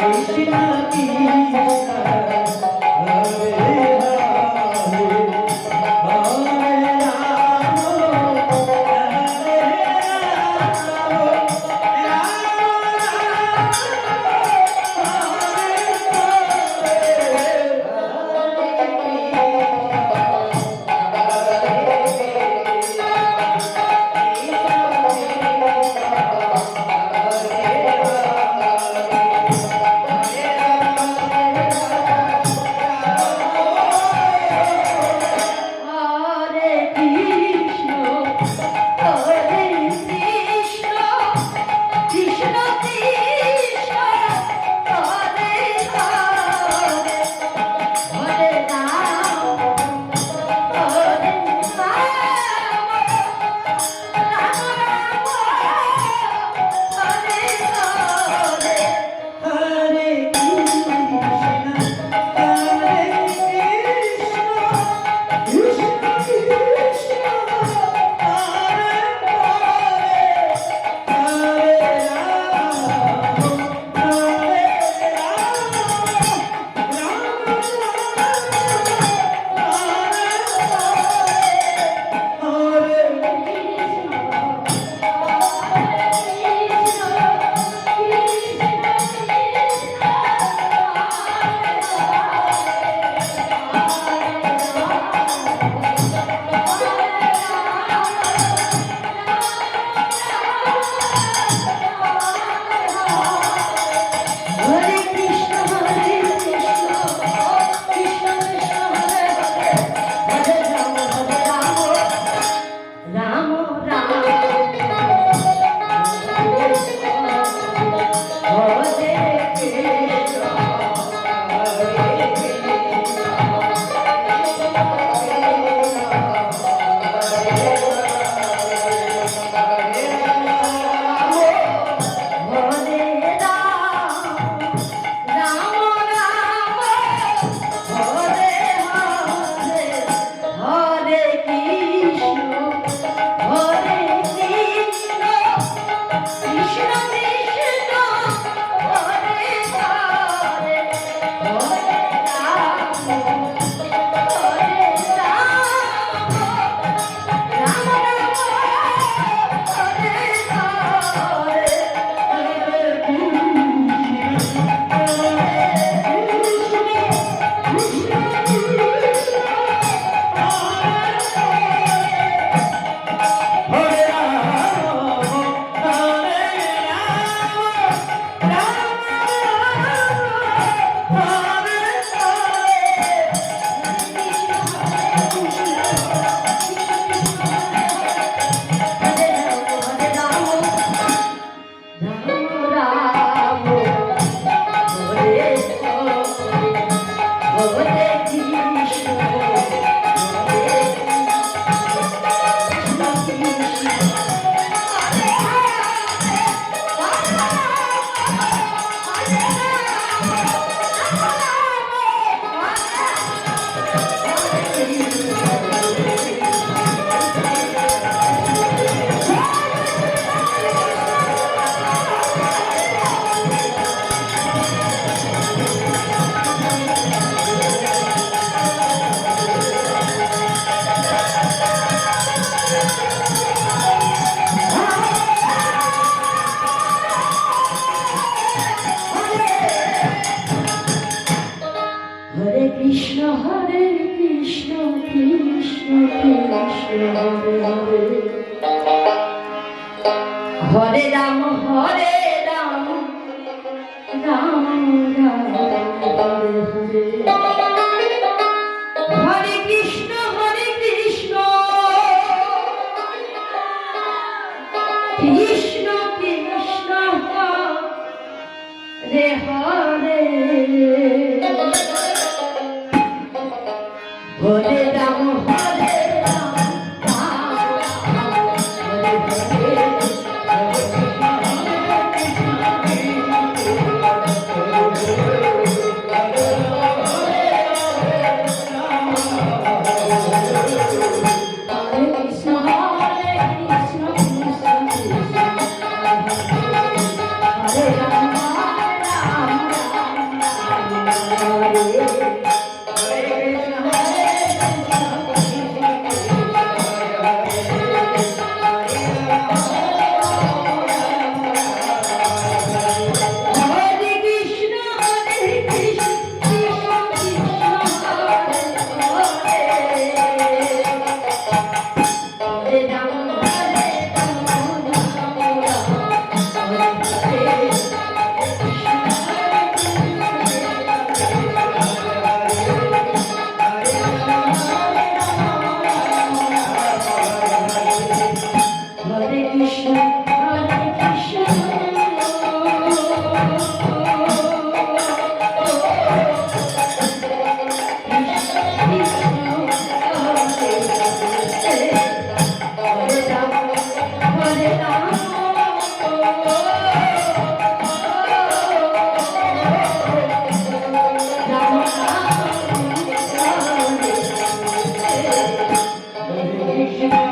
कृष्ण की হরে Ram Hare Hare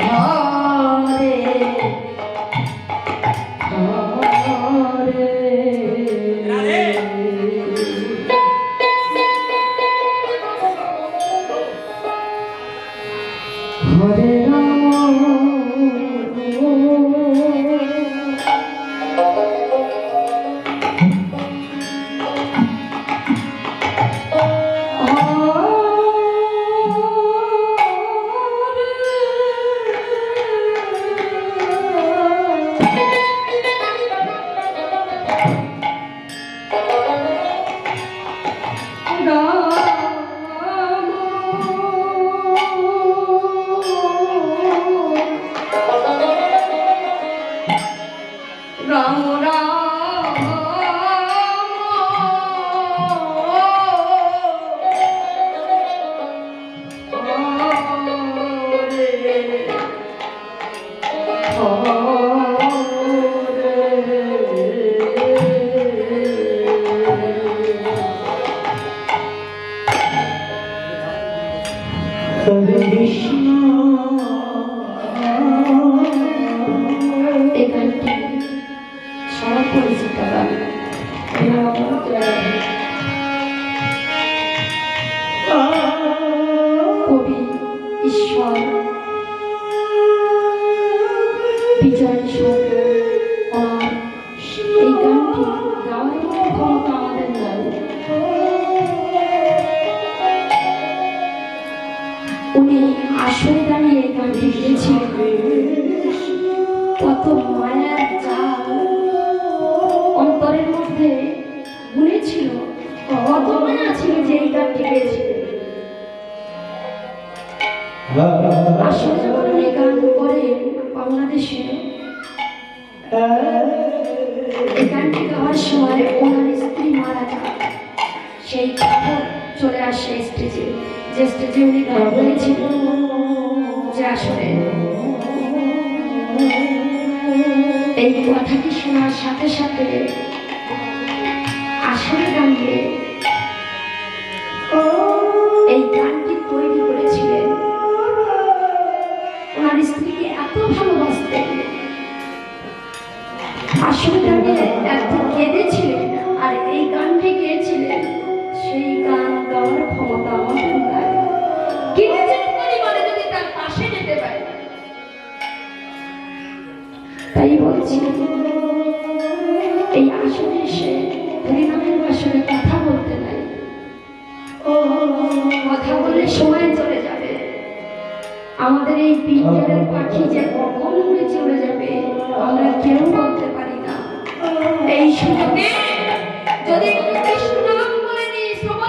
Oh. Então, ಉಳಿಸುತ್ತದ এখান থেকে হওয়ার সময় ওনার স্ত্রী মারা যায় সেই খবর চলে আসে স্টেজে। যে স্টেজে উনি গান করেছিল যে আসলে এই কথাটি শোনার সাথে সাথে তাই বলছি, এই আসনে এসে হরিনামের বাসনে কথা বলতে নাই। কথা বললে সময় চলে যাবে। আমাদের এই পিঞ্জরের পাখি যে কখন উড়ে চলে যাবে, আমরা কেউ বলতে পারি না। এই সুযোগে যদি কৃষ্ণ বলে নি শ্রবণ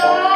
হরে